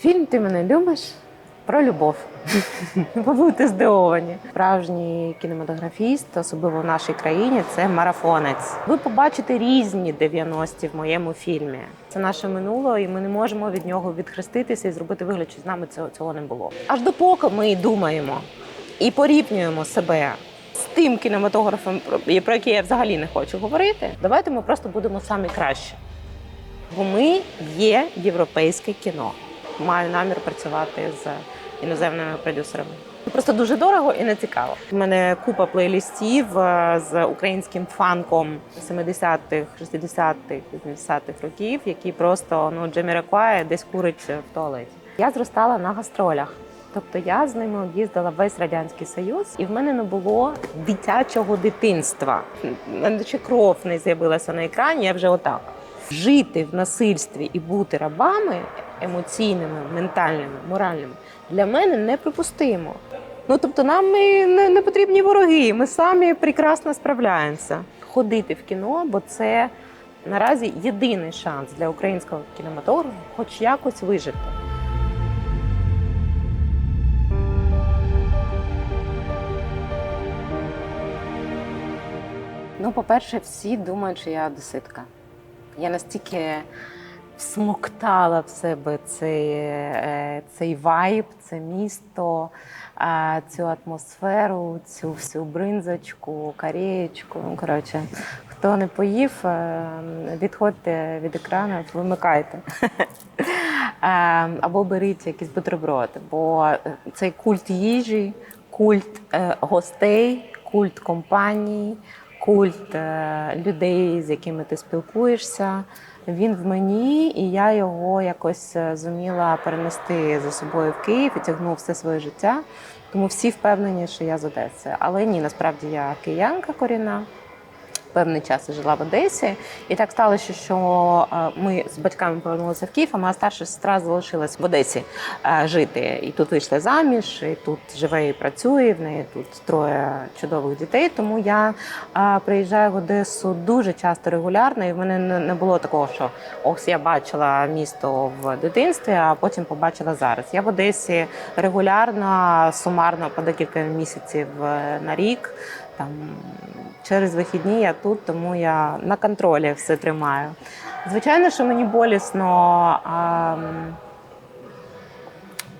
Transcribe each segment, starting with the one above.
Фільм Ти мене любиш про любов. Ви будете здивовані. Справжній кінематографіст, особливо в нашій країні, це марафонець. Ви побачите різні 90-ті в моєму фільмі. Це наше минуле, і ми не можемо від нього відхреститися і зробити вигляд, що з нами цього, цього не було. Аж допоки ми думаємо і порівнюємо себе з тим кінематографом, про- який я взагалі не хочу говорити. Давайте ми просто будемо самі кращі. Бо ми є європейське кіно. Маю намір працювати з іноземними продюсерами. Просто дуже дорого і не цікаво. У мене купа плейлістів е, з українським фанком 70-х, 60-х, 80-х років, які просто ну Джеміракуає десь курить в туалеті. Я зростала на гастролях. Тобто я з ними об'їздила весь радянський союз, і в мене не було дитячого дитинства. Ще кров не з'явилася на екрані. Я вже отак жити в насильстві і бути рабами емоційними, ментальними, моральними для мене неприпустимо. Ну тобто, нам і не, не потрібні вороги. Ми самі прекрасно справляємося. Ходити в кіно, бо це наразі єдиний шанс для українського кінематографу, хоч якось вижити. Ну, по-перше, всі думають, що я одеситка. Я настільки всмоктала в себе цей, е, цей вайб, це місто, цю атмосферу, цю всю бринзочку, карєчку. Ну, коротше, хто не поїв, е, відходьте від екрану, вимикайте. Е, Або беріть якийсь бутерброд, бо цей культ їжі, культ гостей, культ компаній, культ е, людей, з якими ти спілкуєшся. Він в мені, і я його якось е, зуміла перенести за собою в Київ і тягнув все своє життя. Тому всі впевнені, що я з Одеси. Але ні, насправді я киянка корінна. Певний час жила в Одесі, і так сталося, що е, ми з батьками повернулися в Київ, а моя старша сестра залишилась в Одесі е, жити. І тут вийшла заміж, і тут живе і працює. В неї тут троє чудових дітей. Тому я е, приїжджаю в Одесу дуже часто регулярно, і в мене не- було такого, що ось я бачила місто в дитинстві, а потім побачила зараз. Я в Одесі регулярно, сумарно по декілька місяців на рік. Там через вихідні я тут, тому я на контролі все тримаю. Звичайно, що мені болісно, а,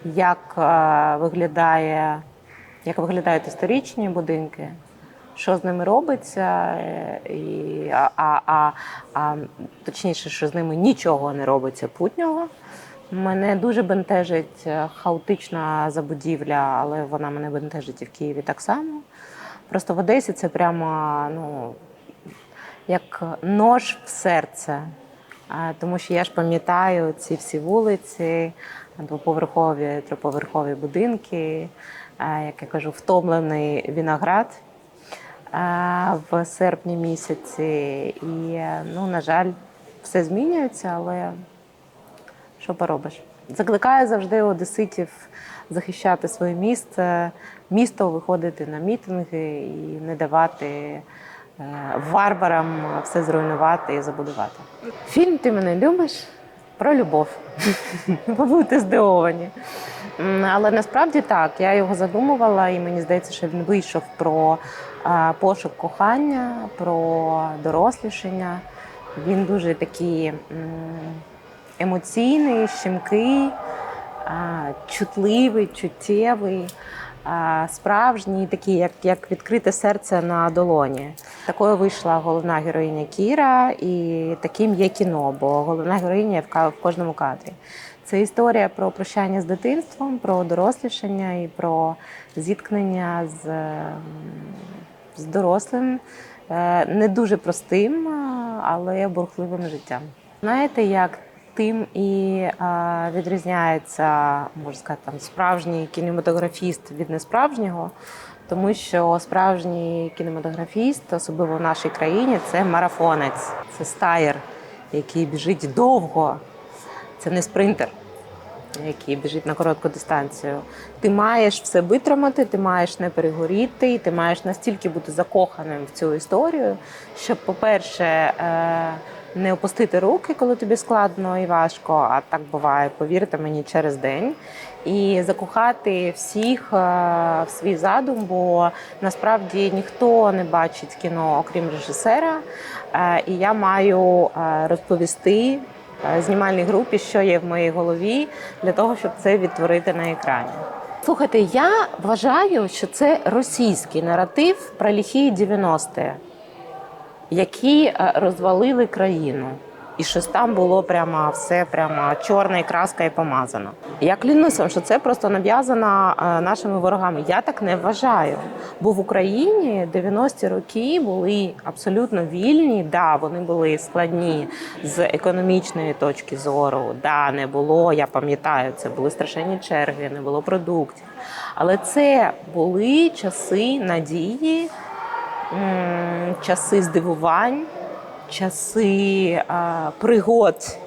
як е, виглядає, як виглядають історичні будинки, що з ними робиться, е, і, а, а, а, а точніше, що з ними нічого не робиться путнього. Мене дуже бентежить е, хаотична забудівля, але вона мене бентежить і в Києві так само. Просто в Одесі це прямо ну, як нож в серце. Тому що я ж пам'ятаю ці всі вулиці, двоповерхові, триповерхові будинки, як я кажу, втомлений виноград в серпні місяці. І, ну, на жаль, все змінюється, але що поробиш? Закликаю завжди одеситів захищати своє місце, місто виходити на мітинги і не давати е, варварам все зруйнувати і забудувати. Фільм Ти мене любиш про любов. Ви будете здивовані. Але насправді так, я його задумувала, і мені здається, що він вийшов про пошук кохання, про дорослішання. Він дуже такий емоційний, щемкий, чутливий, чуттєвий, справжній, такий, як, як відкрите серце на долоні. Такою вийшла головна героїня Кіра, і таким є кіно, бо головна героїня в кожному кадрі. Це історія про прощання з дитинством, про дорослішання і про зіткнення з, з дорослим, е, не дуже простим, але бурхливим життям. Знаєте, як тим і відрізняється, можна сказати, там справжній кінематографіст від несправжнього, тому що справжній кінематографіст, особливо в нашій країні, це марафонець, це стаєр, який біжить довго. Це не спринтер, який біжить на коротку дистанцію. Ти маєш все витримати, ти маєш не перегоріти, і ти маєш настільки бути закоханим в цю історію, щоб, по-перше, е, не опустити руки, коли тобі складно і важко. А так буває, повірте мені, через день. І закохати всіх е, в свій задум, бо насправді ніхто не бачить кіно, окрім режисера. Е, І я маю е, розповісти знімальній групі, що є в моїй голові, для того, щоб це відтворити на екрані. Слухайте, я вважаю, що це російський наратив про ліхі 90-ті, які е, розвалили країну. І щось там було прямо все прямо краска і помазано. Я клянуся, що це просто нав'язано е, нашими ворогами. Я так не вважаю. Бо в Україні 90-ті роки були абсолютно вільні. Да, вони були складні з економічної точки зору. Да, не було. Я пам'ятаю, це були страшенні черги, не було продуктів. Але це були часи надії, часи здивувань часи пригод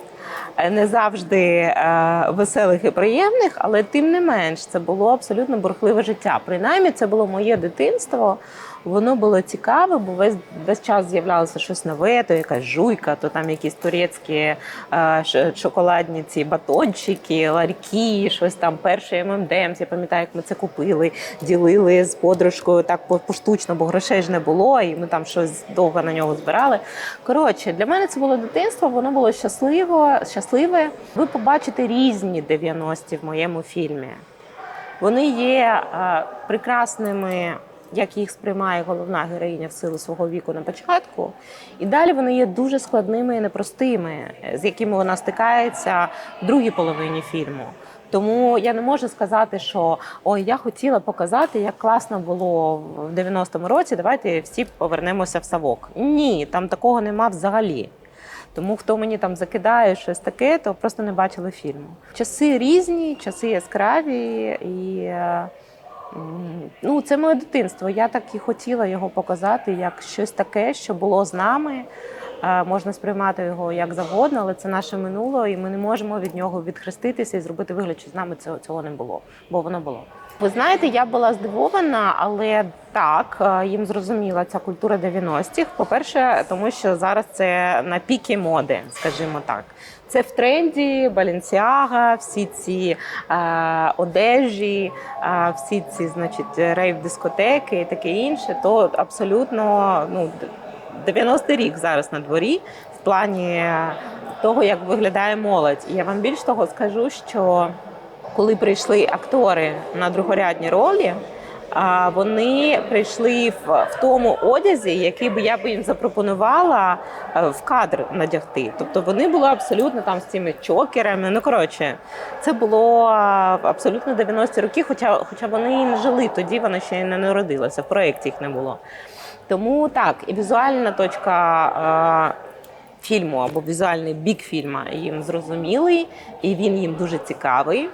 е, не завжди е, веселих і приємних, але тим не менш це було абсолютно бурхливе життя. Принаймні, це було моє дитинство. Воно було цікаве, бо весь весь час з'являлося щось нове, то якась жуйка, то там якісь турецькі е, шоколадні ці батончики, ларьки, щось там перший ММДМС. Я пам'ятаю, як ми це купили, ділили з подружкою так поштучно, бо грошей ж не було, і ми там щось довго на нього збирали. Коротше, для мене це було дитинство, воно було щасливо, щасливе. Ви побачите різні 90-ті в моєму фільмі. Вони є е, прекрасними, як їх сприймає головна героїня в силу свого віку на початку. І далі вони є дуже складними і непростими, з якими вона стикається в другій половині фільму. Тому я не можу сказати, що ой, я хотіла показати, як класно було в 90-му році. Давайте всі повернемося в савок. Ні, там такого нема взагалі. Тому хто мені там закидає щось таке, то просто не бачили фільму. Часи різні, часи яскраві, і е, ну, це моє дитинство. Я так і хотіла його показати як щось таке, що було з нами. Е, Можна сприймати його як завгодно, але це наше минуле, і ми не можемо від нього відхреститися і зробити вигляд, що з нами цього, цього не було, бо воно було. Ви знаєте, я була здивована, але так е, їм зрозуміла ця культура 90-х. По-перше, тому що зараз це на піки моди, скажімо так. Це в тренді Баленсіага, всі ці е, одежі, е, всі ці, значить, рейв-дискотеки і таке інше. То абсолютно ну 90-й рік зараз на дворі в плані того, як виглядає молодь. І я вам більш того скажу, що коли прийшли актори на другорядні ролі, вони прийшли в, в тому одязі, який би я би їм запропонувала е, в кадр надягти. Тобто вони були абсолютно там з цими чокерами. Ну коротше, це було абсолютно 90-ті роки, хоча, хоча вони і не жили тоді, вони ще й не народилися, в проєкті їх не було. Тому так, і візуальна точка. е, Фільму або візуальний бік фільму їм зрозумілий, і він їм дуже цікавий.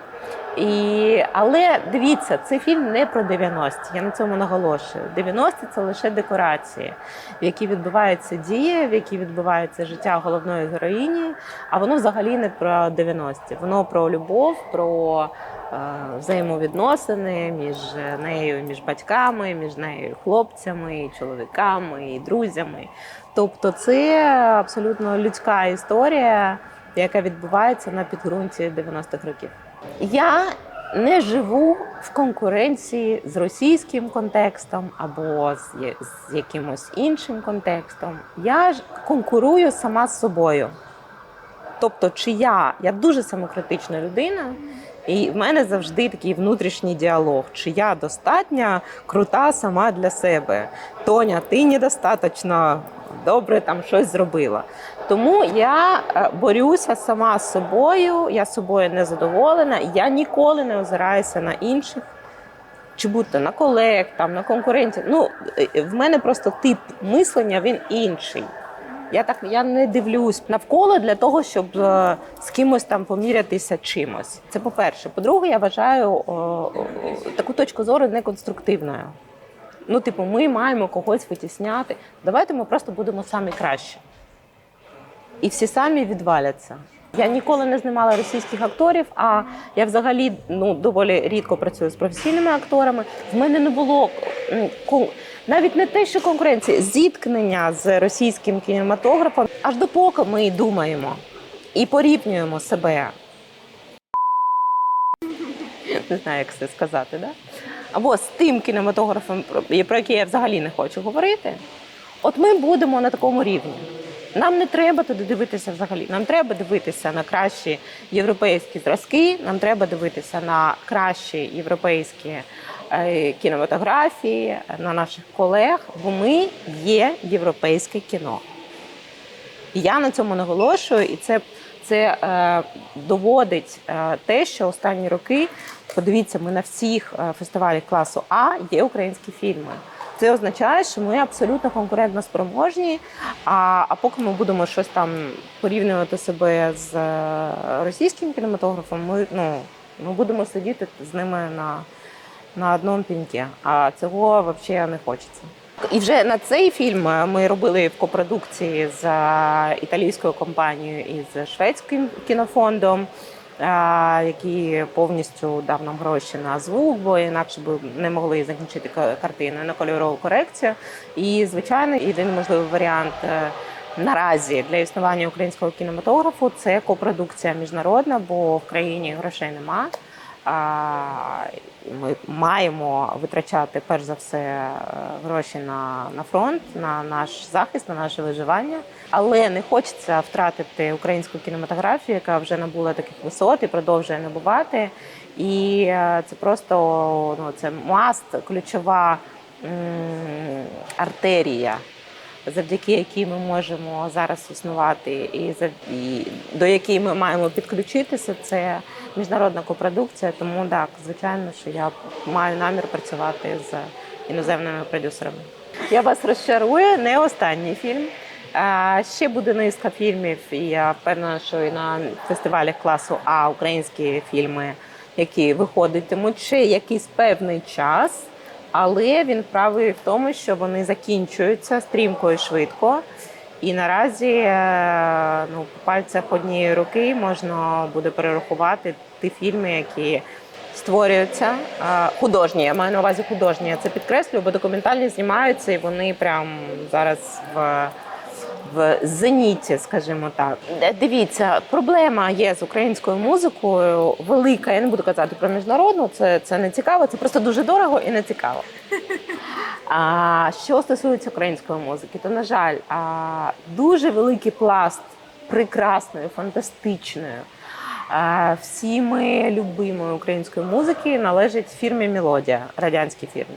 І, але дивіться, цей фільм не про 90-ті, я на цьому наголошую. 90-ті – це лише декорації, в які відбувається дія, в які відбувається життя головної героїні. А воно взагалі не про 90-ті. Воно про любов, про е, взаємовідносини між нею, між батьками, між нею, хлопцями, і чоловіками, і друзями. Тобто, це абсолютно людська історія, яка відбувається на підґрунті 90-х років. Я не живу в конкуренції з російським контекстом або з, з якимось іншим контекстом. Я ж конкурую сама з собою. Тобто, чи я, я дуже самокритична людина, і в мене завжди такий внутрішній діалог: чи я достатньо крута сама для себе. Тоня, ти недостатньо добре там щось зробила. Тому я е, борюся сама з собою, я собою не задоволена, я ніколи не озираюся на інших. Чи будь-то на колег, там, на конкурентів. Ну, е, в мене просто тип мислення він інший. Я так я не дивлюсь навколо для того, щоб е, з кимось там помірятися чимось. Це по-перше. По-друге, я вважаю о, о, таку точку зору неконструктивною. Ну, типу, ми маємо когось витісняти. Давайте ми просто будемо самі кращі. І всі самі відваляться. Я ніколи не знімала російських акторів, а я взагалі ну доволі рідко працюю з професійними акторами. В мене не було навіть не те, що конкуренції, зіткнення з російським кінематографом, аж допоки ми думаємо і порівнюємо себе. Не знаю, як це сказати, да? Або з тим кінематографом, про який я взагалі не хочу говорити. От ми будемо на такому рівні. Нам не треба туди дивитися взагалі. Нам треба дивитися на кращі європейські зразки, нам треба дивитися на кращі європейські е, кінематографії, на наших колег, бо ми є європейське кіно. І я на цьому наголошую, і це, це е, доводить е, те, що останні роки, подивіться, ми на всіх е, фестивалях класу А є українські фільми. Це означає, що ми абсолютно конкурентно спроможні. А, а поки ми будемо щось там порівнювати себе з російським кінематографом, ми, ну, ми будемо сидіти з ними на, на одному піньки. А цього взагалі не хочеться. І вже на цей фільм ми робили в копродукції з е, італійською компанією і з шведським кінофондом, е, який повністю дав нам гроші на звук, бо інакше б не могли закінчити ка- картину на кольорову корекцію. І звичайно, єдиний можливий варіант. е, Наразі для існування українського кінематографу це копродукція міжнародна, бо в країні грошей нема. Ми маємо витрачати перш за все е, гроші на, на фронт, на наш захист, на наше виживання. Але не хочеться втратити українську кінематографію, яка вже набула таких висот і продовжує набувати. І е, це просто ну, це маст, ключова м, артерія завдяки якій ми можемо зараз існувати, і, до якої ми маємо підключитися, це міжнародна копродукція. Тому так, звичайно, що я маю намір працювати з іноземними продюсерами. Я вас розчарую, не останній фільм. Ще буде низка фільмів, і я впевнена, що і на фестивалях класу А українські фільми, які виходитимуть ще якийсь певний час. Але він правий в тому, що вони закінчуються стрімко і швидко. І наразі е, ну, пальцях однієї руки можна буде перерахувати ті фільми, які створюються. Е, Художні, я маю на увазі художні. Я це підкреслюю, бо документальні знімаються і вони прям зараз в в зеніті, скажімо так. Дивіться, проблема є з українською музикою велика. Я не буду казати про міжнародну, це, це не цікаво, це просто дуже дорого і не цікаво. А що стосується української музики, то на жаль, а, дуже великий пласт прекрасної, фантастичної. а, Всіми любимої української музики належить фірмі Мелодія, радянській фірмі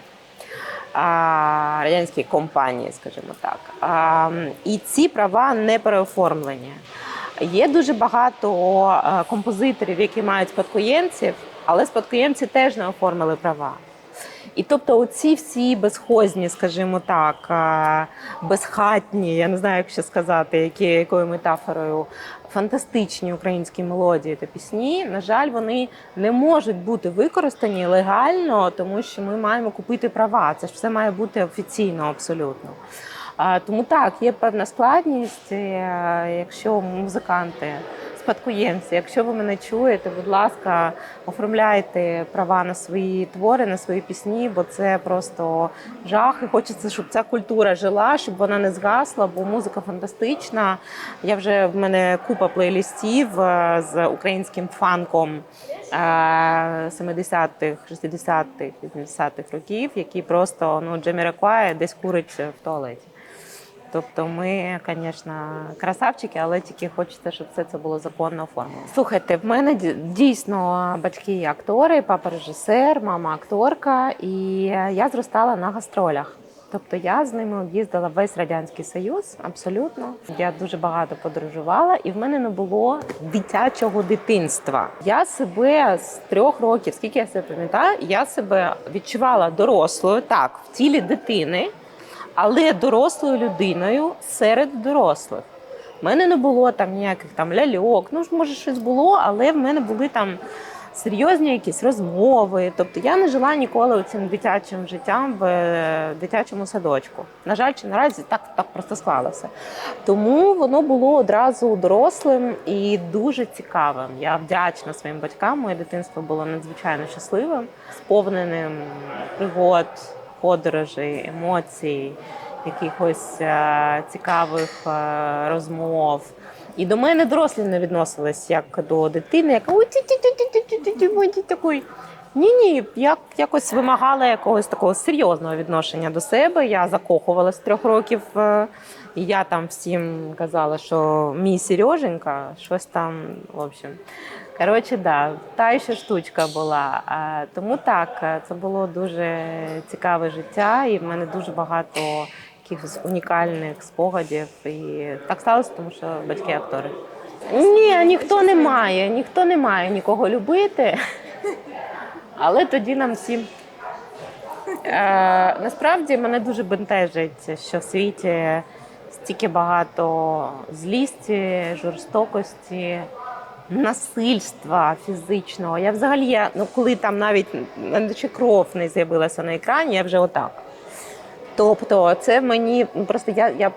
а, радянській компанії, скажімо так. І ці права не переоформлені. Є дуже багато композиторів, які мають спадкоємців, але спадкоємці теж не оформили права. І тобто, оці всі безхозні, скажімо так, безхатні, я не знаю, як ще сказати, які, якою метафорою, фантастичні українські мелодії та пісні, на жаль, вони не можуть бути використані легально, тому що ми маємо купити права. Це ж все має бути офіційно абсолютно. Тому так, є певна складність, е, якщо музиканти. Спадкоємці, якщо ви мене чуєте, будь ласка, оформляйте права на свої твори, на свої пісні, бо це просто жах. І хочеться, щоб ця культура жила, щоб вона не згасла, бо музика фантастична. Я вже в мене купа плейлістів е, з українським фанком е, 70-х, 60-х, 80-х років, які просто ну Джеміракуає десь курить в туалеті. Тобто ми, звісно, красавчики, але тільки хочеться, щоб все це було законно оформлено. Слухайте, в мене ді- дійсно батьки актори, папа режисер, мама акторка, і я зростала на гастролях. Тобто я з ними об'їздила весь радянський союз, абсолютно. Я дуже багато подорожувала, і в мене не було дитячого дитинства. Я себе з трьох років, скільки я себе пам'ятаю, я себе відчувала дорослою, так, в тілі дитини але дорослою людиною серед дорослих. У мене не було там ніяких там ляльок. Ну, може, щось було, але в мене були там серйозні якісь розмови. Тобто я не жила ніколи цим дитячим життям в е, дитячому садочку. На жаль, чи наразі так, так просто склалося. Тому воно було одразу дорослим і дуже цікавим. Я вдячна своїм батькам. Моє дитинство було надзвичайно щасливим, сповненим пригод, подорожі, емоцій, якихось е, цікавих е, розмов. І до мене дорослі не відносились як до дитини, яка ой, ті-ті-ті-ті-ті-ті-ті, такий. Ні, ні, я якось вимагала якогось такого серйозного відношення до себе. Я закохувалась трьох років, і я там всім казала, що мій Сереженька, щось там, в общем. Коротше, да, та ще штучка була. Тому так, е, це було дуже цікаве життя, і в мене дуже багато якихось унікальних спогадів. І так сталося, тому що батьки актори. Ні, ніхто не має, ніхто не має нікого любити. Але тоді нам всім. Е, насправді мене дуже бентежить, що в світі стільки багато злісті, жорстокості, насильства фізичного. Я взагалі, я, ну, коли там навіть наче кров не з'явилася на екрані, я вже отак. Тобто, це мені ну, просто я, я,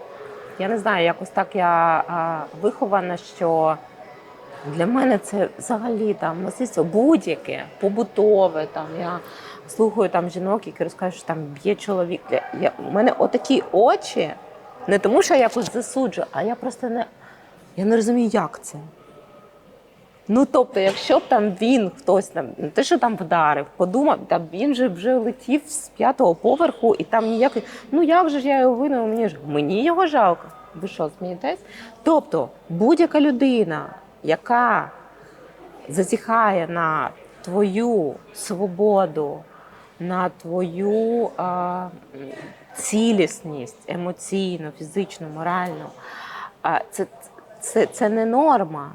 я не знаю, якось так я а, вихована, що для мене це взагалі там насильство будь-яке, побутове. Там я слухаю там жінок, які розкажуть, що там б'є чоловік. Я, я, у мене отакі очі, не тому, що я якось засуджую, а я просто не, я не розумію, як це. Ну, тобто, якщо б там він хтось там, не те, що там вдарив, подумав, там він же вже летів з п'ятого поверху, і там ніякий. Ну як же ж я його винен? Мені ж мені його жалко. Ви що, смієтесь? Тобто, будь-яка людина, яка зазіхає на твою свободу, на твою а, цілісність емоційну, фізичну, моральну, а, це, це, це не норма.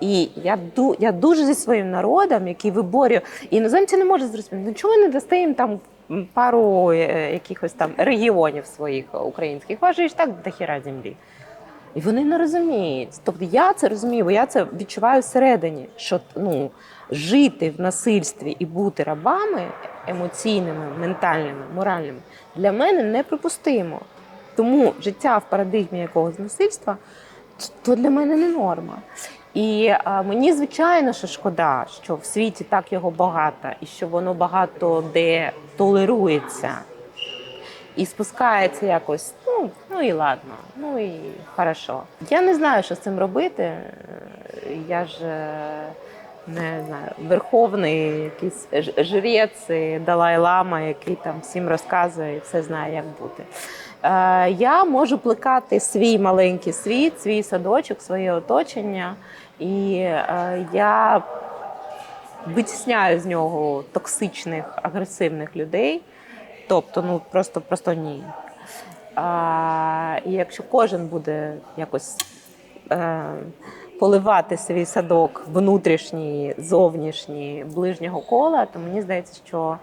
І я я дуже зі своїм народом, який виборює, іноземці не можуть зрозуміти, ну ви не дасте їм там пару е, якихось там регіонів своїх українських, вважаєш ж так до хіра землі. І вони не розуміють. Тобто я це розумію, бо я це відчуваю всередині, що ну, жити в насильстві і бути рабами емоційними, ментальними, моральними для мене неприпустимо. Тому життя в парадигмі якогось насильства то для мене не норма. І мені звичайно, що шкода, що в світі так його багато, і що воно багато де толерується і спускається якось. Ну, ну і ладно, ну і хорошо. Я не знаю, що з цим робити. Е, Я ж е, не знаю, верховний якийсь жрець, Далай-Лама, який там всім розказує і все знає, як бути. Е, Я можу плекати свій маленький світ, свій садочок, своє оточення, і е, я витісняю з нього токсичних, агресивних людей. Тобто, ну просто просто ні. А, і якщо кожен буде якось е, поливати свій садок внутрішній, зовнішній, ближнього кола, то мені здається, що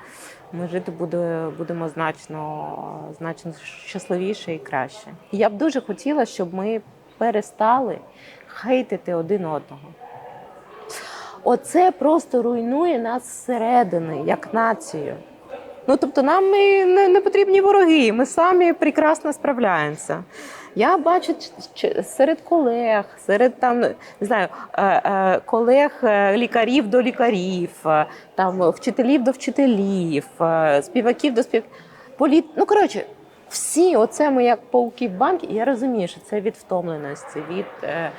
ми жити буде, будемо значно, значно щасливіше і краще. Я б дуже хотіла, щоб ми перестали хейтити один одного. Оце просто руйнує нас зсередини, як націю. Ну тобто, нам і не, не потрібні вороги, ми самі прекрасно справляємося. Я бачу серед колег, серед там не знаю, е, е, колег е, лікарів до лікарів, там вчителів до вчителів, співаків до спів... Політ... Ну коротше, всі, оце ми як пауки в банки, і я розумію, що це від втомленості, від е,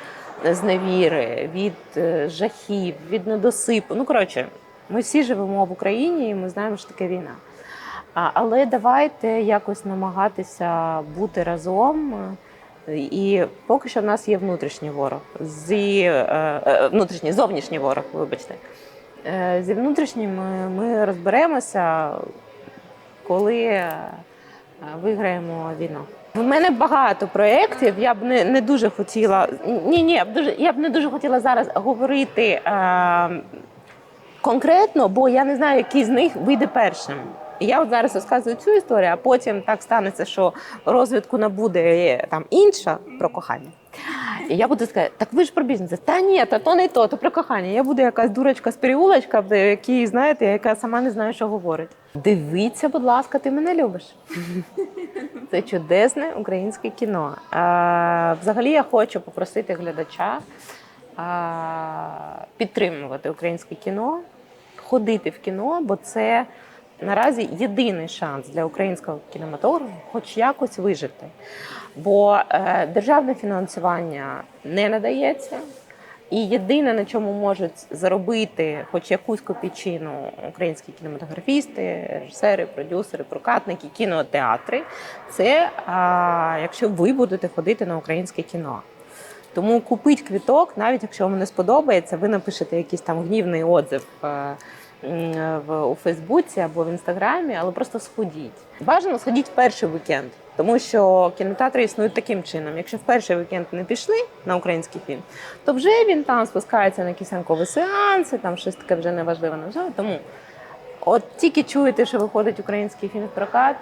зневіри, від е, жахів, від недосипу. Ну коротше, ми всі живемо в Україні, і ми знаємо, що таке війна. А, але давайте якось намагатися бути разом. е, І поки що в нас є внутрішній ворог, зі е, е, внутрішній зовнішній ворог, вибачте. Е, Зі внутрішнім ми, ми розберемося, коли е, виграємо війну. В мене багато проєктів. Я б не, не дуже хотіла. Ні, ні, я б дуже я б не дуже хотіла зараз говорити е, конкретно, бо я не знаю, який з них вийде першим. Я от зараз розказую цю історію, а потім так станеться, що розвитку набуде там інша про кохання. І я буду сказати, так ви ж про бізнес. Та ні, та то не то, то про кохання. Я буду якась дурочка з переулочка, який, знаєте, яка сама не знає, що говорить. Дивіться, будь ласка, ти мене любиш. Це чудесне українське кіно. А, взагалі я хочу попросити глядача а, підтримувати українське кіно, ходити в кіно, бо це наразі єдиний шанс для українського кінематографу хоч якось вижити. Бо е, державне фінансування не надається. І єдине, на чому можуть заробити хоч якусь копійчину українські кінематографісти, режисери, продюсери, прокатники, кінотеатри, це а, якщо ви будете ходити на українське кіно. Тому купіть квіток, навіть якщо вам не сподобається, ви напишете якийсь там гнівний отзив е, в у Фейсбуці або в інстаграмі, але просто сходіть. Бажано сходіть в перший вікенд, тому що кінотеатри існують таким чином. Якщо в перший вікенд не пішли на український фільм, то вже він там спускається на якісь ранкові сеанси, там щось таке вже неважливе навзагалі. Тому от тільки чуєте, що виходить український фільм в прокат,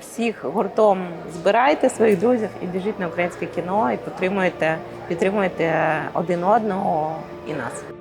всіх гуртом збирайте своїх друзів і біжіть на українське кіно і підтримуйте, підтримуйте один одного і нас.